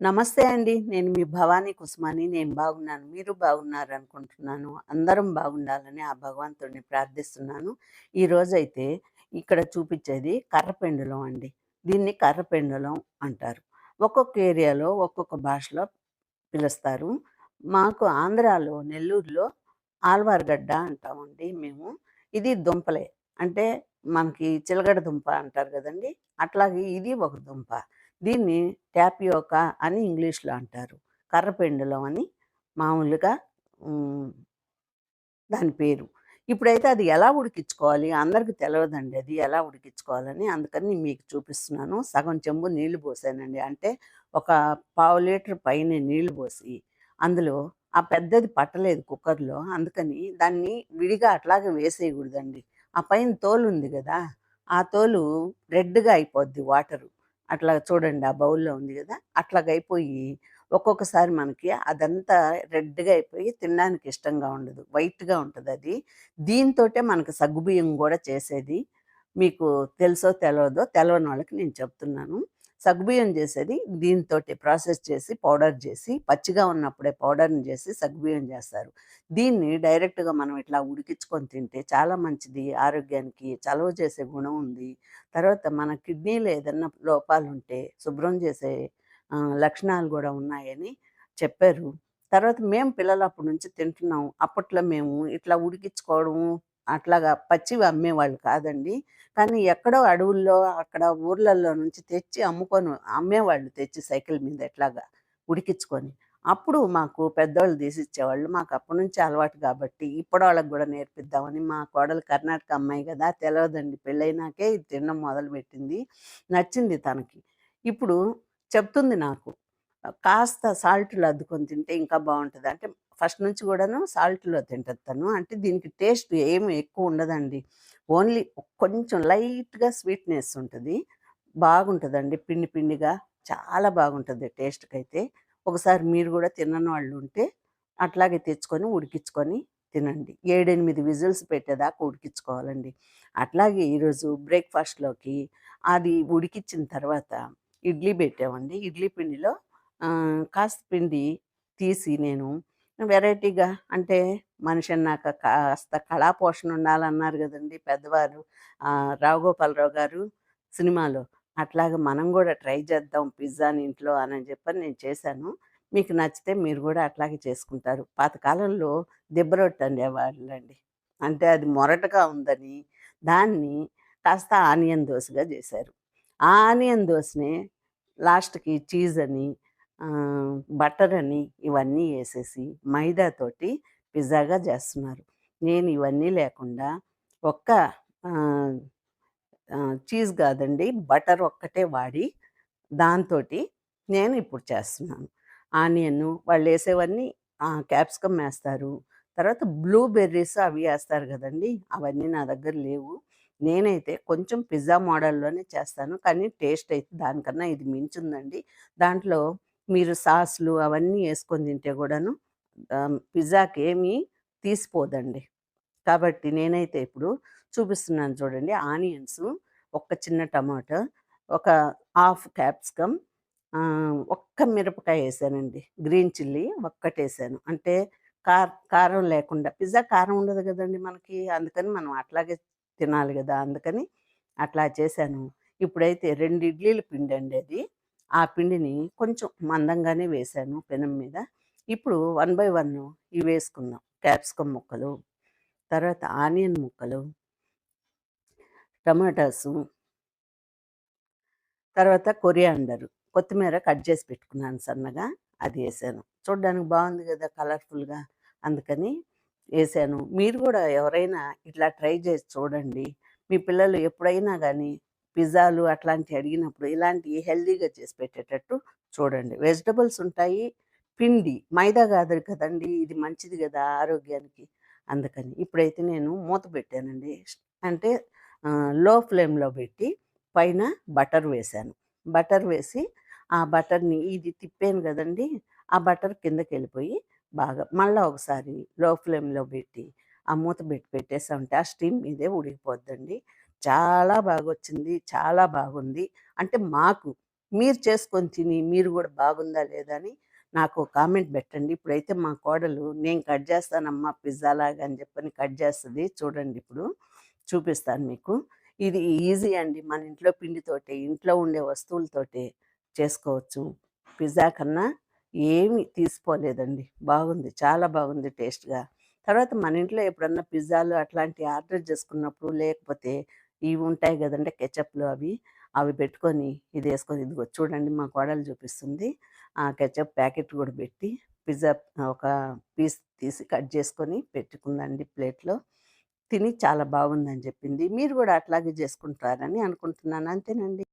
నమస్తే అండి. నేను మీ భవానీ కుసుమాని. నేను బాగున్నాను. మీరు బాగున్నారనుకుంటున్నాను. అందరం బాగుండాలని ఆ భగవంతుడిని ప్రార్థిస్తున్నాను. ఈరోజైతే ఇక్కడ చూపించేది కర్ర పెండలం అండి. దీన్ని కర్ర పెండలం అంటారు. ఒక్కొక్క ఏరియాలో ఒక్కొక్క భాషలో పిలుస్తారు. మాకు ఆంధ్రాలో నెల్లూరులో ఆల్వార్‌గడ్డ అంటామండి మేము. ఇది దుంపలే. అంటే మనకి చిలగడ దుంప అంటారు కదండి అట్లాగే ఇది ఒక దుంప. దీన్ని ట్యాపియోకా అని ఇంగ్లీష్‌లో అంటారు. కర్రపెండలం అని మామూలుగా దాని పేరు. ఇప్పుడైతే అది ఎలా ఉడికించుకోవాలి అందరికి తెలియదండి అది ఎలా ఉడికించుకోవాలని. అందుకని మీకు చూపిస్తున్నాను. సగం చెంబు నీళ్ళు పోసానండి. అంటే ఒక పావు లీటర్ పైన నీళ్ళు పోసి, అందులో ఆ పెద్దది పట్టలేదు కుక్కర్‌లో. అందుకని దాన్ని విడిగా అట్లాగే వేసేయకూడదండి ఆ పైన తోలు ఉంది కదా ఆ తోలు రెడ్‌గా అయిపోద్ది వాటరు. అట్లా చూడండి ఆ బౌల్‌లో ఉంది కదా అట్లాగైపోయి ఒక్కొక్కసారి మనకి అదంతా రెడ్‌గా అయిపోయి తినడానికి ఇష్టంగా ఉండదు. వైట్‌గా ఉంటుంది అది దీంతో మనకు సగ్గుబియ్యం కూడా చేసేది. మీకు తెలుసో తెలవదో వాళ్ళకి నేను చెప్తున్నాను. సగ్గుబియ్యం చేసేది దీంతో ప్రాసెస్ చేసి, పౌడర్ చేసి, పచ్చిగా ఉన్నప్పుడే పౌడర్‌ని చేసి సగ్గుబియ్యం చేస్తారు. దీన్ని డైరెక్ట్‌గా మనం ఇట్లా ఉడికించుకొని తింటే చాలా మంచిది ఆరోగ్యానికి. చలవ చేసే గుణం ఉంది. తర్వాత మన కిడ్నీలో ఏదన్నా లోపాలుంటే శుభ్రం చేసే లక్షణాలు కూడా ఉన్నాయని చెప్పారు. తర్వాత మేము పిల్లలు అప్పటి నుంచి తింటున్నాం. అప్పట్లో మేము ఇట్లా ఉడికించుకోవడము, అట్లాగా పచ్చివి అమ్మేవాళ్ళు కాదండి. కానీ ఎక్కడో అడవుల్లో, అక్కడ ఊర్లలో నుంచి తెచ్చి అమ్ముకొని అమ్మేవాళ్ళు తెచ్చి సైకిల్ మీద ఎట్లాగా ఉడికించుకొని. అప్పుడు మాకు పెద్దవాళ్ళు తీసిచ్చేవాళ్ళు. మాకు అప్పటి నుంచి అలవాటు కాబట్టి ఇప్పడోళ్ళకి కూడా నేర్పిద్దామని మా కోడలు కర్ణాటక అమ్మాయి కదా తెలవదండి. పెళ్ళైనాకే ఇది తినడం మొదలుపెట్టింది. నచ్చింది తనకి. ఇప్పుడు చెప్తుంది నాకు. కాస్త సాల్ట్లు అద్దుకొని తింటే ఇంకా బాగుంటుంది అంటే ఫస్ట్ నుంచి కూడాను సాల్ట్‌లో తింటుంది తను. అంటే దీనికి టేస్ట్ ఏమి ఎక్కువ ఉండదండి. ఓన్లీ కొంచెం లైట్‌గా స్వీట్‌నెస్ ఉంటుంది బాగుంటుందండి పిండి పిండిగా. చాలా టేస్ట్కి అయితే ఒకసారి మీరు గూడా తినని వాళ్ళుంటే అట్లాగే తెచ్చుకొని ఉడికించుకొని తినండి. 7, 8 విజిల్స్ పెట్టేదాకా ఉడికించుకోవాలండి. అట్లాగే ఈరోజు బ్రేక్‌ఫాస్ట్‌లోకి అది ఉడికించిన తర్వాత ఇడ్లీ పెట్టామండి. ఇడ్లీ పిండిలో కాస్త పిండి తీసి నేను వెరైటీగా అంటే మనిషి అన్నాక కాస్త కళా పోషణ ఉండాలన్నారు కదండి పెద్దవారు. రావుగోపాలరావు గారు సినిమాలో. అట్లాగా మనం కూడా ట్రై చేద్దాం పిజ్జాని ఇంట్లో అని చెప్పని నేను చేశాను. మీకు నచ్చితే మీరు కూడా అట్లాగే చేసుకుంటారు. పాతకాలంలో దిబ్బ రొట్టె అనేవాళ్ళండి. అంటే అది మొరటగా ఉందని దాన్ని కాస్త ఆనియన్ దోశగా చేశారు ఆ ఆనియన్ దోశని లాస్ట్‌కి చీజ్ అని బటర్ అని ఇవన్నీ వేసేసి మైదాతోటి పిజ్జాగా చేస్తున్నారు నేను ఇవన్నీ లేకుండా ఒక్క చీజ్ కాదండి బటర్ ఒక్కటే వాడి దాంతోటి నేను ఇప్పుడు చేస్తున్నాను. ఆనియన్ వాళ్ళు వేసేవన్నీ క్యాప్సికమ్ వేస్తారు తర్వాత బ్లూబెర్రీస్ అవి వేస్తారు కదండి అవన్నీ నా దగ్గర లేవు. నేనైతే కొంచెం పిజ్జా మోడల్‌లోనే చేస్తాను. కానీ టేస్ట్ అయితే దానికన్నా ఇది మించిందండి దాంట్లో మీరు సాస్‌లు అవన్నీ వేసుకొని తింటే కూడాను పిజ్జాకి ఏమీ తీసిపోదండి. కాబట్టి నేనైతే ఇప్పుడు చూపిస్తున్నాను చూడండి. ఆనియన్స్, ఒక చిన్న టమాటా, ఒక హాఫ్ క్యాప్సికమ్, ఒక్క మిరపకాయ వేసానండి గ్రీన్ చిల్లీ ఒక్కటేసాను. అంటే కార్ కారం లేకుండా పిజ్జా కారం ఉండదు కదండి మనకి. అందుకని మనం అట్లాగే తినాలి కదా అందుకని అట్లా చేశాను. ఇప్పుడైతే 2 ఇడ్లీల అండి అది. ఆ పిండిని కొంచెం మందంగానే వేశాను పెనం మీద. ఇప్పుడు వన్ బై వన్ ఇవి వేసుకుందాం క్యాప్సికమ్ ముక్కలు, తర్వాత ఆనియన్ ముక్కలు, టమాటాసు తర్వాత కొరియాండర్, కొత్తిమీర కట్ చేసి పెట్టుకున్నాను సన్నగా. అది వేసాను చూడడానికి బాగుంది కదా కలర్‌ఫుల్‌గా. అందుకని వేసాను మీరు కూడా ఎవరైనా ఇట్లా ట్రై చేసి చూడండి. మీ పిల్లలు ఎప్పుడైనా కానీ పిజ్జాలు అట్లాంటివి అడిగినప్పుడు ఇలాంటి హెల్దీగా చేసి పెట్టేటట్టు చూడండి. వెజిటబుల్స్ ఉంటాయి. పిండి మైదా కాదు కదండీ! ఇది మంచిది కదా ఆరోగ్యానికి. అందుకని. ఇప్పుడైతే నేను మూత పెట్టానండి. అంటే లో ఫ్లేమ్‌లో పెట్టి పైన బటర్ వేశాను. బటర్ వేసి ఆ బటర్‌ని ఇది తిప్పాను కదండి ఆ బటర్ కిందకి వెళ్ళిపోయి బాగా మళ్ళీ ఒకసారి లో ఫ్లేమ్‌లో పెట్టి ఆ మూత పెట్టి పెట్టేసామంటే ఆ స్టీమ్ మీదే ఉడికిపోద్దండి. చాలా బాగొచ్చింది. చాలా బాగుంది. అంటే మాకు మీరు చేసుకొని తిని మీరు కూడా బాగుందా లేదా అని నాకు కామెంట్ పెట్టండి. ఇప్పుడైతే మా కోడలు నేను కట్ చేస్తానమ్మా పిజ్జా లాగా అని చెప్పని కట్ చేస్తుంది చూడండి ఇప్పుడు. చూపిస్తాను మీకు. ఇది ఈజీ అండి. మన ఇంట్లో పిండితోటే, ఇంట్లో ఉండే వస్తువులతోటే చేసుకోవచ్చు. పిజ్జా కన్నా ఏమి తీసుకోలేదండి బాగుంది. చాలా బాగుంది టేస్ట్‌గా. తర్వాత మన ఇంట్లో ఎప్పుడన్నా పిజ్జాలు అట్లాంటివి ఆర్డర్ చేసుకున్నప్పుడు లేకపోతే ఇవి ఉంటాయి కదండి కెచప్‌లు అవి. అవి పెట్టుకొని ఇది వేసుకొని ఇదిగో చూడండి మా కోడలు చూపిస్తుంది. ఆ కెచప్ ప్యాకెట్ కూడా పెట్టి పిజ్జా ఒక పీస్ తీసి కట్ చేసుకొని పెట్టుకుందండి ప్లేట్‌లో. తిని చాలా బాగుందని చెప్పింది. మీరు కూడా అట్లాగే చేసుకుంటారని అనుకుంటున్నాను. అంతేనండి.